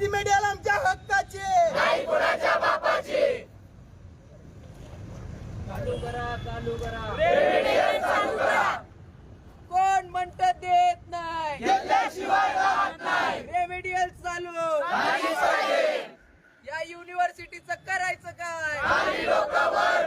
ती मेडियल आमच्या हक्काची. नाही कुणाच्या बापाची? चालू करा चालू करा. कोण म्हणत देत नाही? रेमेडियल चालू. या युनिव्हर्सिटीचं करायचं काय? लोक वर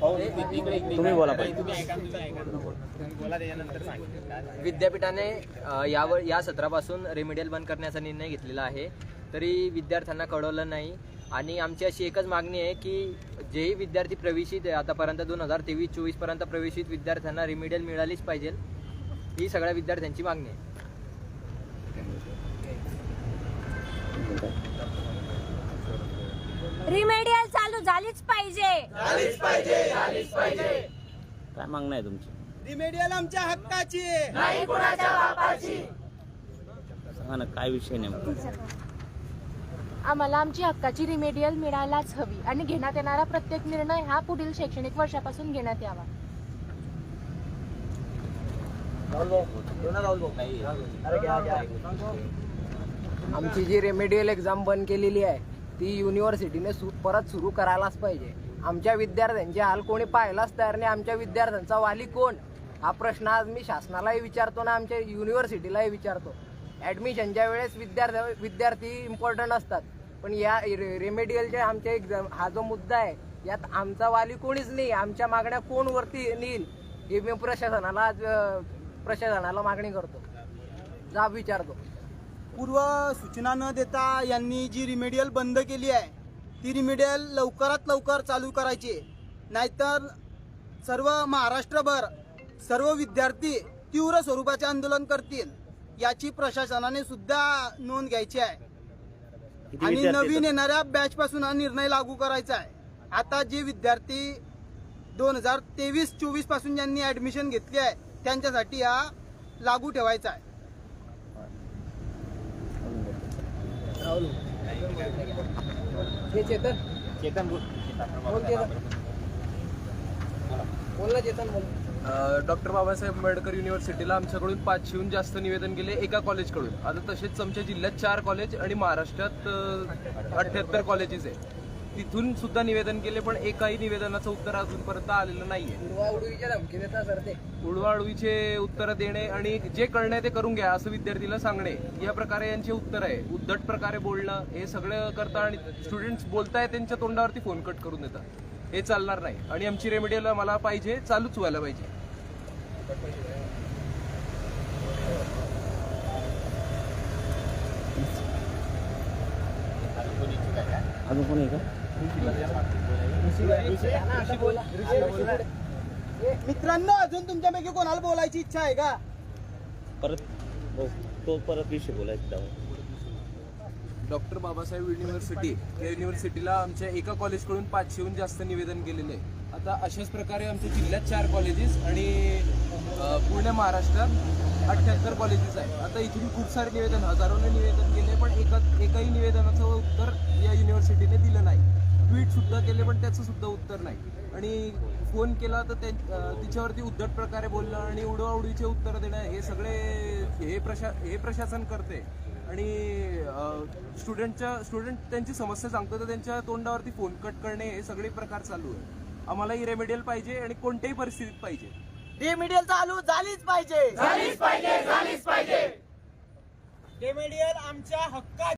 तुम्ही तुम्ही बोला. विद्यापीठाने यावर या सत्रापासून रेमेडियल बंद करण्याचा निर्णय घेतलेला आहे. तरी विद्यार्थ्यांना कळवलं नाही. आणि आमची अशी एकच मागणी आहे की जेही विद्यार्थी प्रवेशित आहे आतापर्यंत दोन हजार तेवीस चोवीसपर्यंत प्रवेशित विद्यार्थ्यांना रेमेडियल मिळालीच पाहिजे. ही सगळ्या विद्यार्थ्यांची मागणी आहे. झालीच पाहिजे. काय मागणं आहे तुमची? रिमेडियल आमच्या हक्काची सांगा ना काय विषय नेमका? आम्हाला आमची हक्काची रिमेडियल मिळायलाच हवी आणि घेण्यात येणारा प्रत्येक निर्णय हा पुढील शैक्षणिक वर्षापासून घेण्यात यावा. आमची जी रेमेडियल एक्झाम बंद केलेली आहे ती युनिव्हर्सिटीने सु परत सुरू करायलाच पाहिजे. आमच्या विद्यार्थ्यांचे हाल कोणी पाहायलाच तयार नाही. आमच्या विद्यार्थ्यांचा वाली कोण? हा प्रश्न आज मी शासनालाही विचारतो ना आमच्या युनिव्हर्सिटीलाही विचारतो. ॲडमिशनच्या वेळेस विद्यार्थ विद्यार्थी इम्पॉर्टंट असतात पण या रे रेमेडियलच्या आमच्या एक्झाम हा जो मुद्दा आहे यात आमचा वाली कोणीच नाही. आमच्या मागण्या कोण वरती नेईल हे मी प्रशासनाला आज प्रशासनाला मागणी करतो. जाब विचारतो. पूर्व सूचना न देता यांनी जी रिमेडियल बंद केली आहे ती रिमेडियल लवकरात लवकर चालू करायची. नाहीतर सर्व महाराष्ट्रभर सर्व विद्यार्थी तीव्र स्वरूपाचे आंदोलन करतील याची प्रशासनाने सुद्धा नोंद घ्यायची आहे. आणि नवीन? येणाऱ्या बॅच पासून हा निर्णय लागू करायचा आहे. आता जे विद्यार्थी दोन हजार तेवीस चोवीसपासून ज्यांनी ऍडमिशन घेतली आहे त्यांच्यासाठी हा लागू ठेवायचा आहे. हे चेतन? चेतन बोल. बोल ना चेतन बोल. डॉक्टर बाबासाहेब आंबेडकर युनिव्हर्सिटीला आमच्याकडून पाचशेहून जास्त निवेदन गेले एका कॉलेजकडून. आता तसेच आमच्या जिल्ह्यात चार कॉलेज आणि महाराष्ट्रात अठ्ठ्याहत्तर कॉलेजेस आहे तिथून सुद्धा निवेदन केले पण एकाही निवेदनाचं उत्तर अजूनपर्यंत आलेलं नाहीये. उडवाउडवीचे उत्तर देणे आणि जे कळणे ते करून घ्या असं विद्यार्थीला सांगणे. या प्रकारे यांचे उत्तर आहे. उद्धट प्रकारे बोलणं हे सगळं करता आणि स्टुडंट्स बोलताय त्यांच्या तोंडावरती फोन कट करून देतात. हे चालणार नाही. आणि आमची रेमेडियल मला पाहिजे चालूच व्हायला पाहिजे. अजून कोणी का? मित्रांनो अजून तुमच्यापैकी कोणाला बोलायची इच्छा आहे का? परत तो परत विषय बोलायचा. डॉक्टर बाबासाहेब युनिव्हर्सिटी या युनिव्हर्सिटीला आमच्या एका कॉलेजकडून पाचशेहून जास्त निवेदन केलेले आहे. आता अशाच प्रकारे आमच्या जिल्ह्यात चार कॉलेजेस आणि पूर्ण महाराष्ट्रात अठ्ठ्याहत्तर कॉलेजेस आहेत आता इथून खूप सारे निवेदन हजारोने निवेदन केले पण एका एकाही निवेदनाचं उत्तर या युनिव्हर्सिटीने दिलं नाही. ट्विट सुद्धा केले पण त्याचं सुद्धा उत्तर नाही. आणि फोन केला तर ते तिच्यावरती उद्धट प्रकारे बोलणं आणि उडवाउडीचे उत्तर देणं हे सगळे हे प्रशा हे प्रशासन करते आणि स्टुडंटच्या स्टुडंट त्यांची समस्या सांगतो तर त्यांच्या तोंडावरती फोन कट करणे हे सगळे प्रकार चालू आहे आम्हाला ही रेमेडियल पाहिजे आणि कोणत्याही परिस्थितीत पाहिजे. रेमेडियल चालू झालीच पाहिजे. झालीच पाहिजे झालीच पाहिजे. रेमेडियल आमच्या हक्का